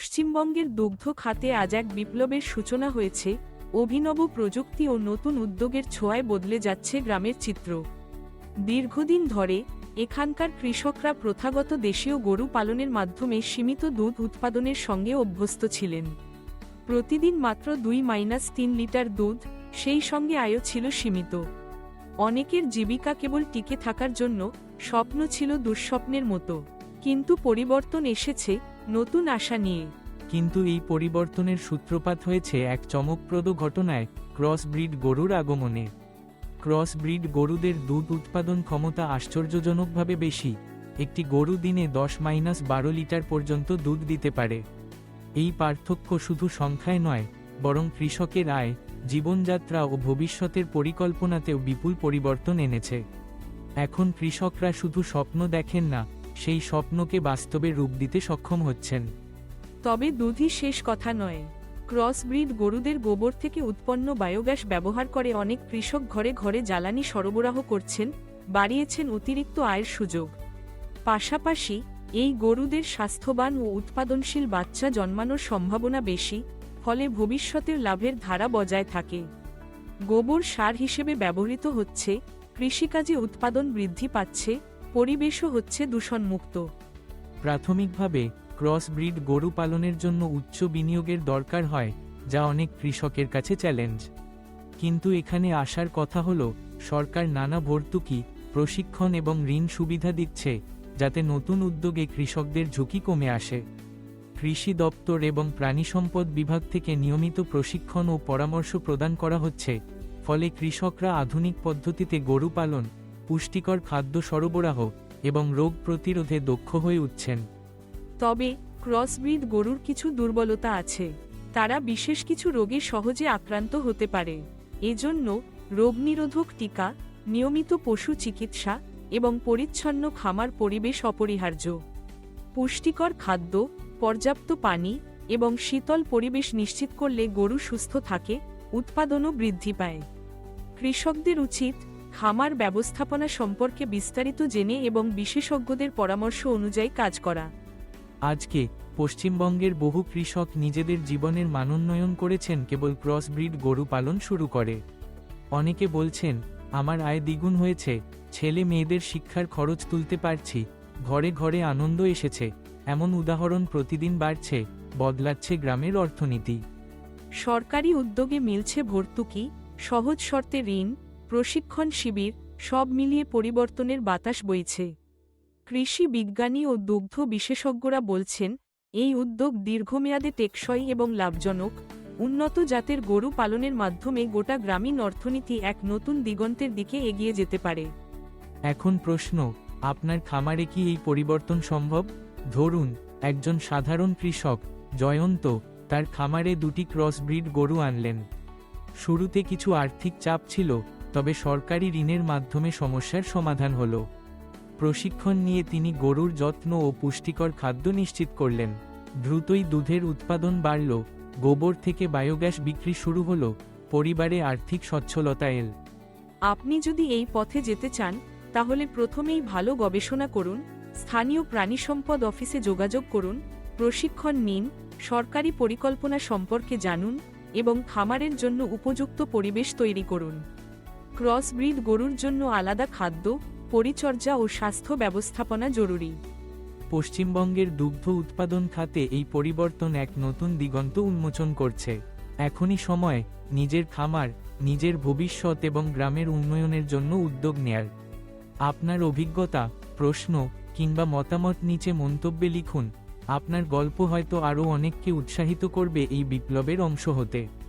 পশ্চিমবঙ্গের দুগ্ধ খাতে আজ এক বিপ্লবের সূচনা হয়েছে, অভিনব প্রযুক্তি ও নতুন উদ্যোগের ছোঁয়ায় বদলে যাচ্ছে গ্রামের চিত্র। দীর্ঘদিন ধরে, এখানকার কৃষকরা প্রথাগত দেশীয় গরু পালনের মাধ্যমে সীমিত দুধ উৎপাদনের সঙ্গে অভ্যস্ত ছিলেন। প্রতিদিন মাত্র দুই মাইনাস তিন লিটার দুধ, সেই সঙ্গে আয়ও ছিল সীমিত। অনেকের জীবিকা কেবল টিকে থাকার জন্য স্বপ্ন ছিল দুঃস্বপ্নের মতো। কিন্তু পরিবর্তন এসেছে নতুন আশা নিয়ে। কিন্তু এই পরিবর্তনের সূত্রপাত হয়েছে এক চমকপ্রদ ঘটনায় ক্রস ব্রিড গরুর আগমনে। ক্রস ব্রিড গরুদের দুধ উৎপাদন ক্ষমতা আশ্চর্যজনকভাবে বেশি। একটি গরু দিনে দশ মাইনাস বারো লিটার পর্যন্ত দুধ দিতে পারে। এই পার্থক্য শুধু সংখ্যায় নয়, বরং কৃষকের আয়, জীবনযাত্রা ও ভবিষ্যতের পরিকল্পনাতেও বিপুল পরিবর্তন এনেছে। এখন কৃষকরা শুধু স্বপ্ন দেখেন না সেই স্বপ্নকে বাস্তবে রূপ দিতে সক্ষম হচ্ছেন। তবে দুধই শেষ কথা নয়। ক্রস ব্রিড গরুদের গোবর থেকে উৎপন্ন বায়োগ্যাস ব্যবহার করে অনেক কৃষক ঘরে ঘরে জ্বালানি সরবরাহ করছেন, বাড়িয়েছেন অতিরিক্ত আয়ের সুযোগ। পাশাপাশি, এই গরুদের স্বাস্থ্যবান ও উৎপাদনশীল বাচ্চা জন্মানোর সম্ভাবনা বেশি, ফলে ভবিষ্যতের লাভের ধারা বজায় থাকে। গোবর সার হিসেবে ব্যবহৃত হচ্ছে, কৃষিকাজে উৎপাদন বৃদ্ধি পাচ্ছে পরিবেশও হচ্ছে দূষণমুক্ত। প্রাথমিকভাবে ক্রস ব্রিড গরু পালনের জন্য উচ্চ বিনিয়োগের দরকার হয়, যা অনেক কৃষকের কাছে চ্যালেঞ্জ। কিন্তু এখানে আসার কথা হল, সরকার নানা ভর্তুকি, প্রশিক্ষণ এবং ঋণ সুবিধা দিচ্ছে, যাতে নতুন উদ্যোগে কৃষকদের ঝুঁকি কমে আসে। কৃষি দপ্তর এবং প্রাণী সম্পদ বিভাগ থেকে নিয়মিত প্রশিক্ষণ ও পরামর্শ প্রদান করা হচ্ছে, ফলে কৃষকরা আধুনিক পদ্ধতিতে গরু পালন পুষ্টিকর খাদ্য সরবরাহ এবং রোগ প্রতিরোধে দক্ষ হয়ে উঠছেন। তবে, ক্রসব্রিড গরুর কিছু দুর্বলতা আছে। তারা বিশেষ কিছু রোগে সহজে আক্রান্ত হতে পারে। এজন্য রোগ নিরোধক টিকা, নিয়মিত পশু চিকিৎসা এবং পরিচ্ছন্ন খামার পরিবেশ অপরিহার্য। পুষ্টিকর খাদ্য, পর্যাপ্ত পানি এবং শীতল পরিবেশ নিশ্চিত করলে গরু সুস্থ থাকে, উৎপাদনও বৃদ্ধি পায়। কৃষকদের উচিত খামার ব্যবস্থাপনা সম্পর্কে বিস্তারিত জেনে এবং বিশেষজ্ঞদের পরামর্শ অনুযায়ী কাজ করা। আজকে পশ্চিমবঙ্গের বহু কৃষক নিজেদের জীবনের মানোন্নয়ন করেছেন কেবল ক্রস ব্রিড গরু পালন শুরু করে। অনেকে বলছেন আমার আয় দ্বিগুণ হয়েছে ছেলে মেয়েদের শিক্ষার খরচ তুলতে পারছি ঘরে ঘরে আনন্দ এসেছে এমন উদাহরণ প্রতিদিন বাড়ছে বদলাচ্ছে গ্রামের অর্থনীতি। সরকারি উদ্যোগে মিলছে ভর্তুকি সহজ শর্তে ঋণ প্রশিক্ষণ শিবির সব মিলিয়ে পরিবর্তনের বাতাস বইছে। কৃষি বিজ্ঞানী ও দুগ্ধ বিশেষজ্ঞরা বলছেন, এই উদ্যোগ দীর্ঘমেয়াদে টেকসই এবং লাভজনক, উন্নত জাতের গরু পালনের মাধ্যমে গোটা গ্রামীণ অর্থনীতি এক নতুন দিগন্তের দিকে এগিয়ে যেতে পারে। এখন প্রশ্ন, আপনার খামারে কি এই পরিবর্তন সম্ভব? ধরুন, একজন সাধারণ কৃষক, জয়ন্ত, তার খামারে দুটি ক্রস ব্রিড গরু আনলেন। শুরুতে কিছু আর্থিক চাপ ছিল তবে সরকারি ঋণের মাধ্যমে সমস্যার সমাধান হল। প্রশিক্ষণ নিয়ে তিনি গরুর যত্ন ও পুষ্টিকর খাদ্য নিশ্চিত করলেন। দ্রুতই দুধের উৎপাদন বাড়ল, গোবর থেকে বায়োগ্যাস বিক্রি শুরু হলো, পরিবারে আর্থিক সচ্ছলতা এল। আপনি যদি এই পথে যেতে চান, তাহলে প্রথমেই ভালো গবেষণা করুন, স্থানীয় প্রাণী সম্পদ অফিসে যোগাযোগ করুন, প্রশিক্ষণ নিন, সরকারি পরিকল্পনা সম্পর্কে জানুন এবং খামারের জন্য উপযুক্ত পরিবেশ তৈরি করুন। ক্রস ব্রিড গরুর জন্য আলাদা খাদ্য, পরিচর্যা ও স্বাস্থ্য ব্যবস্থাপনা জরুরি। পশ্চিমবঙ্গের দুগ্ধ উৎপাদন খাতে এই পরিবর্তন এক নতুন দিগন্ত উন্মোচন করছে। এখনই সময় নিজের খামার, নিজের ভবিষ্যৎ এবং গ্রামের উন্নয়নের জন্য উদ্যোগ নেয়ার। আপনার অভিজ্ঞতা, প্রশ্ন কিংবা মতামত নিচে মন্তব্যে লিখুন। আপনার গল্প হয়তো আরও অনেককে উৎসাহিত করবে এই বিপ্লবের অংশ হতে।